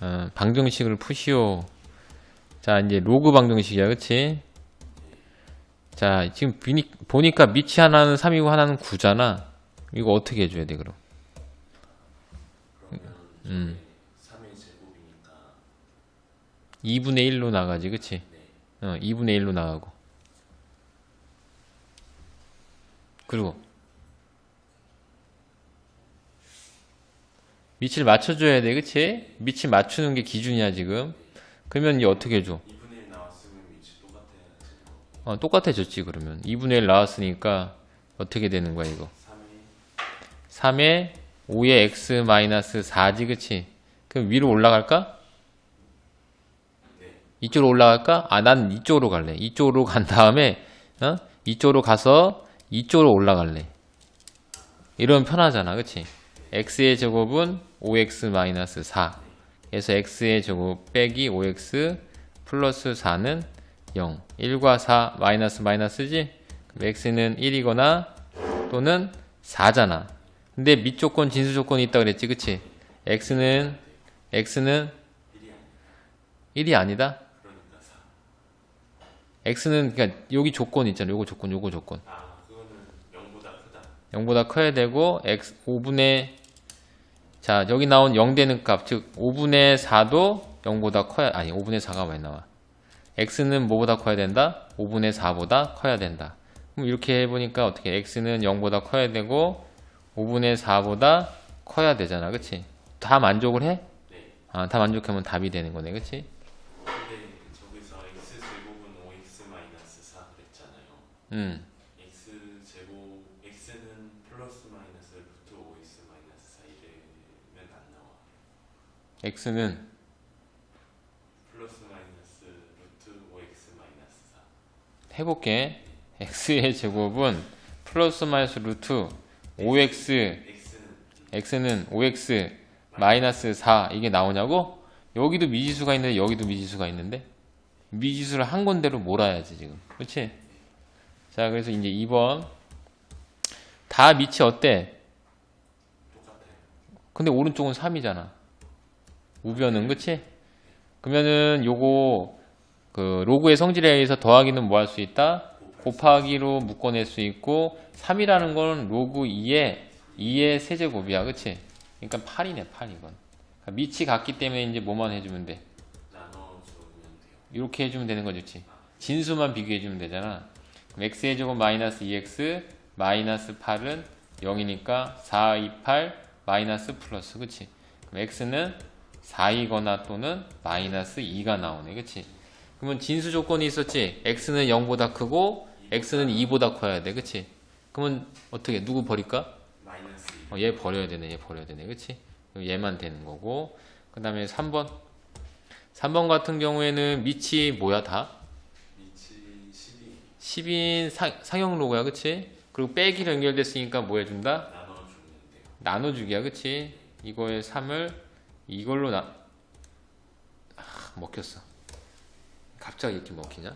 어, 방정식을 푸시오. 자, 이제 로그 방정식이야, 그치? 자, 지금 비니, 보니까 밑이 하나는 3이고 하나는 9잖아. 이거 어떻게 해줘야 돼, 그럼? 음. 3의 제곱이니까 2분의 1로 나가지, 그치? 어, 2분의 1로 나가고. 그리고, 밑을 맞춰줘야 돼, 그치? 밑을 맞추는 게 기준이야, 지금. 그러면 이제 어떻게 해줘? 2분의 1 나왔으면 위치 똑같아야지 어, 똑같아졌지, 그러면. 2분의 1 나왔으니까, 어떻게 되는 거야, 이거? 3의 3에 5의 x 마이너스 4지, 그치? 그럼 위로 올라갈까? 이쪽으로 올라갈까? 아, 난 이쪽으로 갈래. 이쪽으로 간 다음에, 어? 이쪽으로 가서 이쪽으로 올라갈래. 이러면 편하잖아, 그치? X의 제곱은 5x 마이너스 4. 그래서 x의 제곱 빼기 5x 플러스 4는 0. 1과 4 마이너스 마이너스지? 그럼 x는 1이거나 또는 4잖아. 근데 밑 조건, 진수 조건이 있다 그랬지, 그치? x는, x는 1이 아니다? 그러니까 4 x는, 그니까, 여기 조건 있잖아. 요거 조건, 요거 조건. 아 그거는 0보다 크다 0보다 커야 되고, x, 5분의, 자, 여기 나온 0 되는 값, 즉, 5분의 4도 0보다 커야, 아니, 5분의 4가 많이 나와. x는 뭐보다 커야 된다? 5분의 4보다 커야 된다. 그럼 이렇게 해보니까 어떻게, x는 0보다 커야 되고, 5분의 4보다 커야 되잖아. 그치? 다 만족을 해? 네 아, 다 만족하면 답이 되는 거네. 그치? 근데 저기서 x 제곱은 5x 마이너스 4 그랬잖아요 음. x 제곱 x는 플러스 마이너스 루트 5x 마이너스 4 이러면 안 나와 x는 플러스 마이너스 루트 5x 마이너스 4 해볼게. x의 제곱은 플러스 마이너스 루트 5x, x는 x는 5x 마이너스 4 이게 나오냐고? 여기도 미지수가 있는데 여기도 미지수가 있는데 미지수를 한 군데로 몰아야지 지금. 그치? 자, 그래서 이제 2번 다 밑이 어때? 근데 오른쪽은 3이잖아. 우변은 그치? 그러면은 요거 그 로그의 성질에 의해서 더하기는 뭐 할 수 있다? 곱하기로 묶어낼 수 있고 3이라는 건 로그 2의 2의 세제곱이야. 그치? 그러니까 8이네 8 이건. 그러니까 밑이 같기 때문에 이제 뭐만 해주면 돼? 이렇게 해주면 되는 거지. 그치? 진수만 비교해주면 되잖아. 그럼 x의 제곱 마이너스 2x 마이너스 8은 0이니까 4, 2, 8 마이너스 플러스 그치? 그럼 x는 4이거나 또는 마이너스 2가 나오네 그치? 그러면 진수 조건이 있었지? x는 0보다 크고 x는 2보다 커야 돼 그치? 그러면 어떻게 누구 버릴까? 마이너스 2 어, 얘 버려야 되네 얘 버려야 되네 그치? 그럼 얘만 되는 거고 그 다음에 3번 3번 같은 경우에는 밑이 뭐야 다? 12 10인 사, 상형 로고야 그치? 그리고 빼기로 연결됐으니까 뭐 해준다? 나눠주기야 그치? 이거에 3을 이걸로 나 아, 먹혔어 갑자기 이렇게 먹히냐?